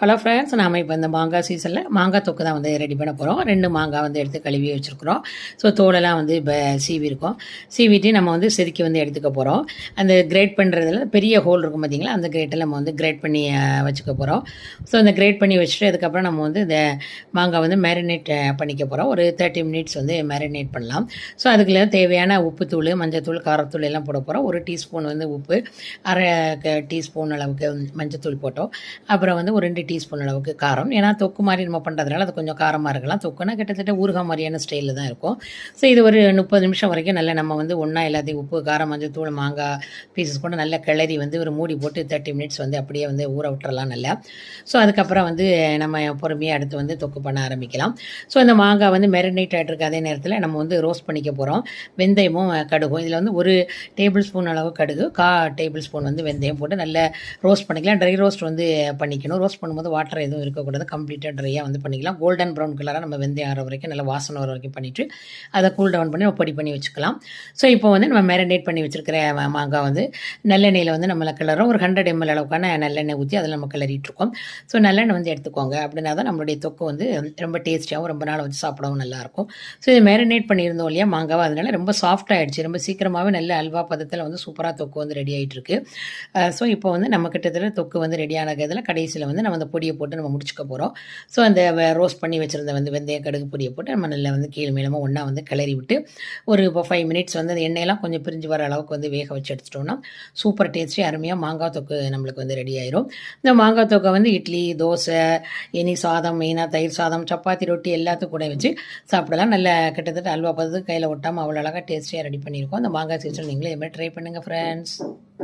Hello friends நாம் இப்போ இந்த மாங்காய் சீசனில் மாங்காய் தொக்கு தான் வந்து ரெடி பண்ண போகிறோம் ரெண்டு மாங்காய் வந்து எடுத்து கழுவி வச்சுருக்குறோம். ஸோ தோலெல்லாம் வந்து இப்போ சீவி இருக்கும் சீவிட்டு நம்ம வந்து செதுக்கி வந்து எடுத்துக்க போகிறோம் அந்த கிரேட் பண்ணுறதுல பெரிய ஹோல் இருக்கும் பார்த்தீங்களா அந்த கிரேட்டில் நம்ம வந்து கிரேட் பண்ணி வச்சுக்க போகிறோம் ஸோ அந்த கிரேட் பண்ணி வச்சுட்டு அதுக்கப்புறம் நம்ம வந்து இந்த மாங்காய் வந்து மேரினேட் பண்ணிக்க போகிறோம் ஒரு தேர்ட்டி மினிட்ஸ் வந்து மேரினேட் பண்ணலாம். ஸோ அதுக்குள்ள தேவையான உப்புத்தூள் மஞ்சத்தூள் காரத்தூள் எல்லாம் போட போகிறோம் ஒரு டீஸ்பூன் வந்து உப்பு அரை டீஸ்பூன் அளவுக்கு மஞ்சத்தூள் போட்டோம். அப்புறம் வந்து ஒரு ரெண்டு டீஸ்பூன் அளவுக்கு காரம். ஏன்னா தொக்கு மாதிரி நம்ம பண்ணுறதுனால அது கொஞ்சம் காரமாக இருக்கலாம். தொக்குனா கிட்டத்தட்ட ஊறுகாய் மாதிரியான ஸ்டைலில் தான் இருக்கும். ஸோ இது ஒரு முப்பது நிமிஷம் வரைக்கும் நல்லா நம்ம வந்து ஒன்றா எல்லாத்தையும் உப்பு காரம் மஞ்சத்தூள் மாங்காய் பீசஸ் கூட நல்லா கிளறி வந்து ஒரு மூடி போட்டு தேர்ட்டி மினிட்ஸ் வந்து அப்படியே வந்து ஊற விட்டுறலாம் நல்லா. ஸோ அதுக்கப்புறம் வந்து நம்ம பொறுமையாக அடுத்து வந்து தொக்கு பண்ண ஆரம்பிக்கலாம். ஸோ இந்த மாங்காய் வந்து மெரினேட் ஆகிட்டு இருக்க அதே நேரத்தில் நம்ம வந்து ரோஸ்ட் பண்ணிக்க போகிறோம் வெந்தயமும் கடுகும். இதில் வந்து ஒரு டேபிள் ஸ்பூன் அளவு கடுகு கா டேபிள் ஸ்பூன் வந்து வெந்தயம் போட்டு நல்லா ரோஸ்ட் பண்ணிக்கலாம். ட்ரை ரோஸ்ட் வந்து பண்ணிக்கணும். ரோஸ்ட் பண்ணும்போது வாட்டர் எதுவும் இருக்கக்கூடாது. கம்ப்ளீட்டாக ட்ரையாக வந்து பண்ணிக்கலாம். கோல்டன் ப்ரௌன் கலராக நம்ம வெந்தயம் ஆகிற வரைக்கும் நல்லா வாசனை வர வரைக்கும் பண்ணிவிட்டு அதை கூல் டவுன் பண்ணி பொடி பண்ணி வச்சுக்கலாம். ஸோ இப்போ வந்து நம்ம மேரினேட் பண்ணி வச்சுருக்கிற மாங்காய் வந்து நல்லெண்ணெயில் வந்து நம்மளை கிளறோம். ஒரு ஹண்ட்ரட் எம்எல் அளவுக்கான நல்லெண்ணெய் ஊற்றி அதில் நம்ம கிளறிட்டுருக்கோம். ஸோ நல்லெண்ணெய் வந்து எடுத்துக்கோங்க. அப்படின்னா தான் நம்மளுடைய தொக்கு வந்து ரொம்ப டேஸ்டியாகவும் ரொம்ப நாள் வச்சு சாப்பிடவும் நல்லாயிருக்கும். ஸோ இது மேரினேட் பண்ணியிருந்தோம் இல்லையா மாங்காவை? அதனால் ரொம்ப சாஃப்ட் ஆயிடுச்சு. ரொம்ப சீக்கிரமாகவே நல்ல அல்வா பதத்தில் வந்து சூப்பராக தொக்கு வந்து ரெடி ஆகிட்டு இருக்கு ஸோ இப்போ வந்து நம்ம கிட்டத்தட்ட தொக்கு வந்து ரெடி ஆனதில் கடைசியில் வந்து நம்ம அந்த பொடியை போட்டு நம்ம முடிச்சுக்க போகிறோம் ஸோ அந்த ரோஸ்ட் பண்ணி வச்சுருந்த வந்து வெந்தய கடுகு பொடியை போட்டு நம்ம நல்லா வந்து கீழ் மேலமாக ஒன்றா வந்து கிளறி விட்டு ஒரு இப்போ ஃபைவ் மினிட்ஸ் வந்து அந்த எண்ணெயெல்லாம் கொஞ்சம் பிரிஞ்சு வர அளவுக்கு வந்து வேக வச்சு எடுத்துட்டோம்னா சூப்பர் டேஸ்ட்டு அருமையாக மாங்காய் தொக்கு நம்மளுக்கு வந்து ரெடி ஆயிரும். இந்த மாங்காய் தொக்கை வந்து இட்லி தோசை இனி சாதம் மெயினாக தயிர் சாதம் சப்பாத்தி ரொட்டி எல்லாத்துக்கும் கூட வச்சு சாப்பிடலாம். நல்ல கிட்டத்தட்ட அல்வா பார்த்து கையில் ஒட்டாமல் அவ்வளோ அழகாக டேஸ்டியாக ரெடி பண்ணியிருக்கோம். அந்த மாங்காய் சீசன் நீங்களே இதே மாதிரி ட்ரை பண்ணுங்கள் ஃப்ரெண்ட்ஸ்